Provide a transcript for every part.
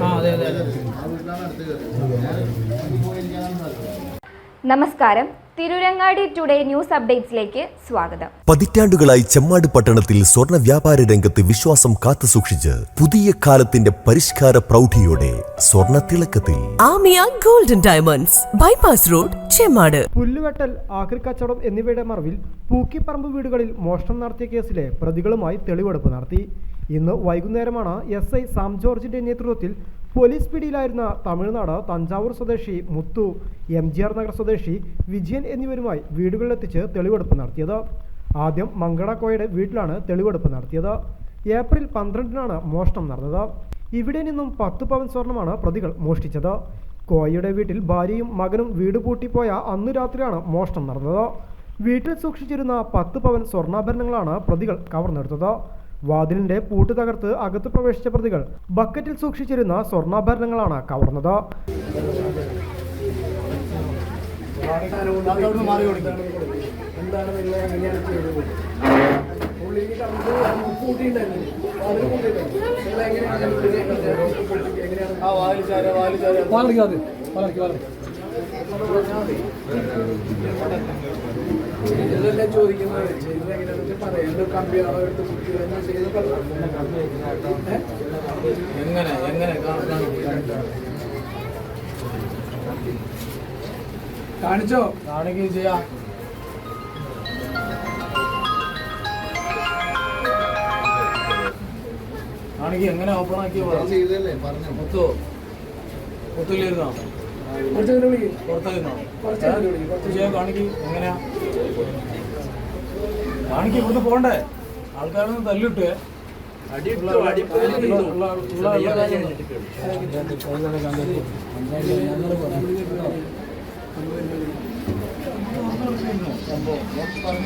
ആ അതെ അതെ. നമസ്കാരം. തിരുരങ്ങാടി ടുഡേ ന്യൂസ് അപ്ഡേറ്റ്സിലേക്ക് സ്വാഗതം. പതിറ്റാണ്ടുകളായി ചെമ്മാട് പട്ടണത്തിൽ സ്വർണ വ്യാപാര രംഗത്ത് വിശ്വാസം കാത്തുസൂക്ഷിച്ച് പുതിയ കാലത്തിന്റെ പരിഷ്കാര പ്രൗഢിയോടെ സ്വർണ തിളക്കത്തിൽ. Amiya Golden Diamonds bypass road Chemmad. പുല്ലുവെട്ടൽ ആക്രിക്കച്ചവടം എന്നിവയുടെ മറവിൽ പൂക്കിപ്പറമ്പ് വീടുകളിൽ മോഷണം നടത്തിയ കേസിലെ പ്രതികളുമായി തെളിവെടുപ്പ് നടത്തി. ഇന്ന് വൈകുന്നേരമാണ് എസ് ഐ സാം ജോർജിന്റെ നേതൃത്വത്തിൽ പോലീസ് പിടിയിലായിരുന്ന തമിഴ്നാട് തഞ്ചാവൂർ സ്വദേശി Muthu M G R Nagar സ്വദേശി വിജയൻ എന്നിവരുമായി വീടുകളിലെത്തിച്ച് തെളിവെടുപ്പ് നടത്തിയത്. ആദ്യം മങ്കടക്കോയുടെ വീട്ടിലാണ് തെളിവെടുപ്പ് നടത്തിയത്. ഏപ്രിൽ പന്ത്രണ്ടിനാണ് മോഷണം നടന്നത്. ഇവിടെ നിന്നും പത്ത് പവൻ സ്വർണമാണ് പ്രതികൾ മോഷ്ടിച്ചത്. കോയയുടെ വീട്ടിൽ ഭാര്യയും മകനും വീട് പൂട്ടിപ്പോയ അന്നു രാത്രിയാണ് മോഷണം നടന്നത്. വീട്ടിൽ സൂക്ഷിച്ചിരുന്ന പത്ത് പവൻ സ്വർണാഭരണങ്ങളാണ് പ്രതികൾ കവർന്നെടുത്തത്. വാതിലിന്റെ പൂട്ട് തകർത്ത് അകത്ത് പ്രവേശിച്ച പ്രതികൾ ബക്കറ്റിൽ സൂക്ഷിച്ചിരുന്ന സ്വർണാഭരണങ്ങളാണ് കവർന്നത്. കാണുകയും ചെയ്തത് എങ്ങനെയാണെന്ന് വെച്ചാൽ ചെയ്ത് എങ്ങനെ എങ്ങനെ കാണിച്ചോ? കാണിക്കുകയും ചെയ്യാം. കാണിക്കുക എങ്ങനെ ഓപ്പൺ ആക്കിയോ മുത്തോ മുത്തിലിരുന്നോ പുറത്തായിരുന്നോ? ചെയ്യാൻ കാണിക്ക് എങ്ങനെയാ? കാണിക്ക് ഇവിടുന്ന് പോണ്ടേ ആൾക്കാരൊന്നും തല്ലിട്ട്.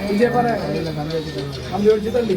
വിജയ പറയാം കമ്പി വെച്ച് തള്ളി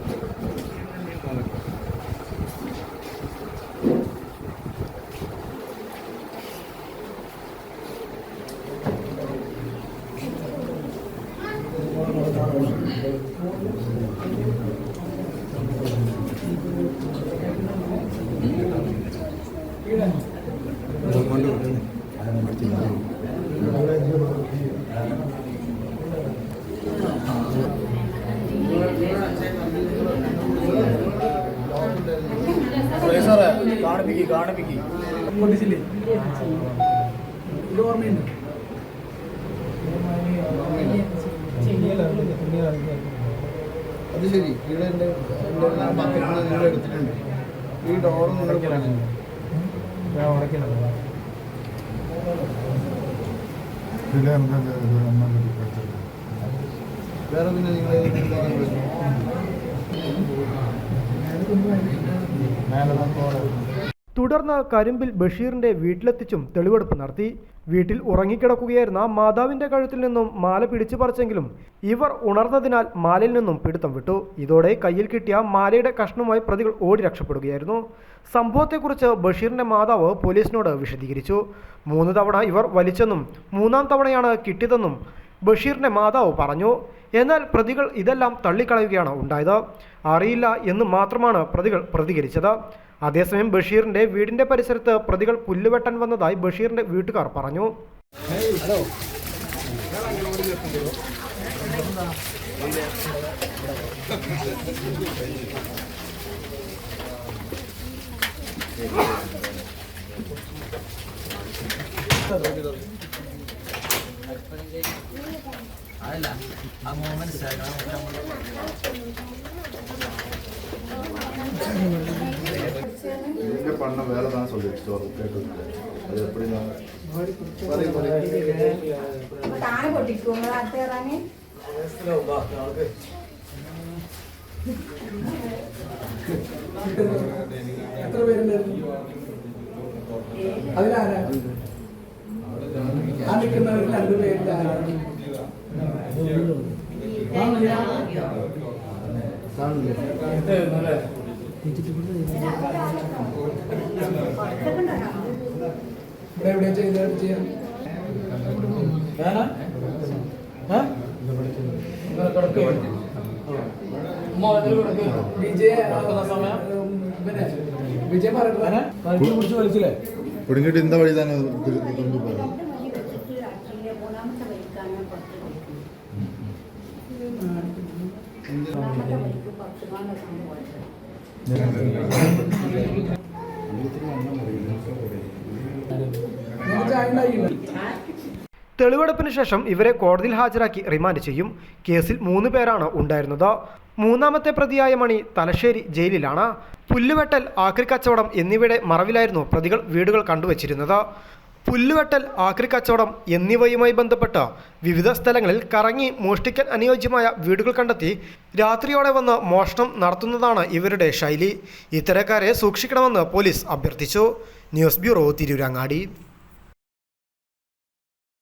കാണിപ്പിക്ക് കാണിപ്പിക്കും പൊട്ടിച്ചില്ലേ ഇത് ഓർമ്മയുണ്ട്? അത് ശരി. ഇവിടെ എന്റെ എന്റെ എല്ലാ ബക്കറ്റിലും നിങ്ങൾ എടുത്തിട്ടുണ്ട്. ഈ ഡോറും നിങ്ങൾ വേറെ പിന്നെ നിങ്ങൾ തുടർന്ന് കരിമ്പിൽ ബഷീറിന്റെ വീട്ടിലെത്തിച്ചും തെളിവെടുപ്പ് നടത്തി. വീട്ടിൽ ഉറങ്ങിക്കിടക്കുകയായിരുന്ന മാതാവിന്റെ കഴുത്തിൽ നിന്നും മാല പിടിച്ചു പറിച്ചെങ്കിലും ഇവർ ഉണർന്നതിനാൽ മാലയിൽ നിന്നും പിടുത്തം വിട്ടു. ഇതോടെ കയ്യിൽ കിട്ടിയ മാലയുടെ കഷ്ണവുമായി പ്രതികൾ ഓടി രക്ഷപ്പെടുകയായിരുന്നു. സംഭവത്തെക്കുറിച്ച് ബഷീറിന്റെ മാതാവ് പോലീസിനോട് വിശദീകരിച്ചു. മൂന്ന് തവണ ഇവർ വലിച്ചെന്നും മൂന്നാം തവണയാണ് കിട്ടിയതെന്നും ബഷീറിന്റെ മാതാവ് പറഞ്ഞു. എന്നാൽ പ്രതികൾ ഇതെല്ലാം തള്ളിക്കളയുകയാണ് ഉണ്ടായത്. അറിയില്ല എന്ന് മാത്രമാണ് പ്രതികൾ പ്രതികരിച്ചത്. അതേസമയം ബഷീറിന്റെ വീടിന്റെ പരിസരത്ത് പ്രതികൾ പുല്ലുവെട്ടാൻ വന്നതായി ബഷീറിന്റെ വീട്ടുകാർ പറഞ്ഞു. எங்க பண்ண வேலை தான் சொல்லிடுச்சு ஒரு கேட்டு அது எப்படி நான் പറയും പറയും അപ്പൊ താനെ പൊട്ടിക്കുമോ നിങ്ങൾ അടുത്ത് കയറാന് മനസ്സിലാവും വാ നമുക്ക് എത്ര പേരുണ്ടായിരുന്നു അതിലാരാ ആ നിൽക്കുന്നവരിൽ രണ്ടു പേരിൽ ആരാണ് എന്തായിരുന്നു അല്ലേ ഇവിടെ. ഉമ്മ വന്നിട്ട് കിടക്ക്. വിജയ വലിച്ചില്ലേ പിടുങ്ങിട്ട് ഇന്ത വഴി തന്നെ തെളിവെടുപ്പിന് ശേഷം ഇവരെ കോടതിയിൽ ഹാജരാക്കി റിമാൻഡ് ചെയ്യും. കേസിൽ മൂന്ന് പേരാണ് ഉണ്ടായിരുന്നത്. മൂന്നാമത്തെ പ്രതിയായ മണി തലശ്ശേരി ജയിലിലാണ്. പുല്ലുവെട്ടൽ ആക്രി കച്ചവടം എന്നിവയുടെ മറവിലായിരുന്നു പ്രതികൾ വീടുകൾ കണ്ടുവച്ചിരുന്നത്. പുല്ലുവെട്ടൽ ആക്രി കച്ചവടം എന്നിവയുമായി ബന്ധപ്പെട്ട് വിവിധ സ്ഥലങ്ങളിൽ കറങ്ങി മോഷ്ടിക്കാൻ അനുയോജ്യമായ വീടുകൾ കണ്ടെത്തി രാത്രിയോടെ വന്ന് മോഷണം നടത്തുന്നതാണ് ഇവരുടെ ശൈലി. ഇത്തരക്കാരെ സൂക്ഷിക്കണമെന്ന് പോലീസ് അഭ്യർത്ഥിച്ചു. News bureau Tirurangadi.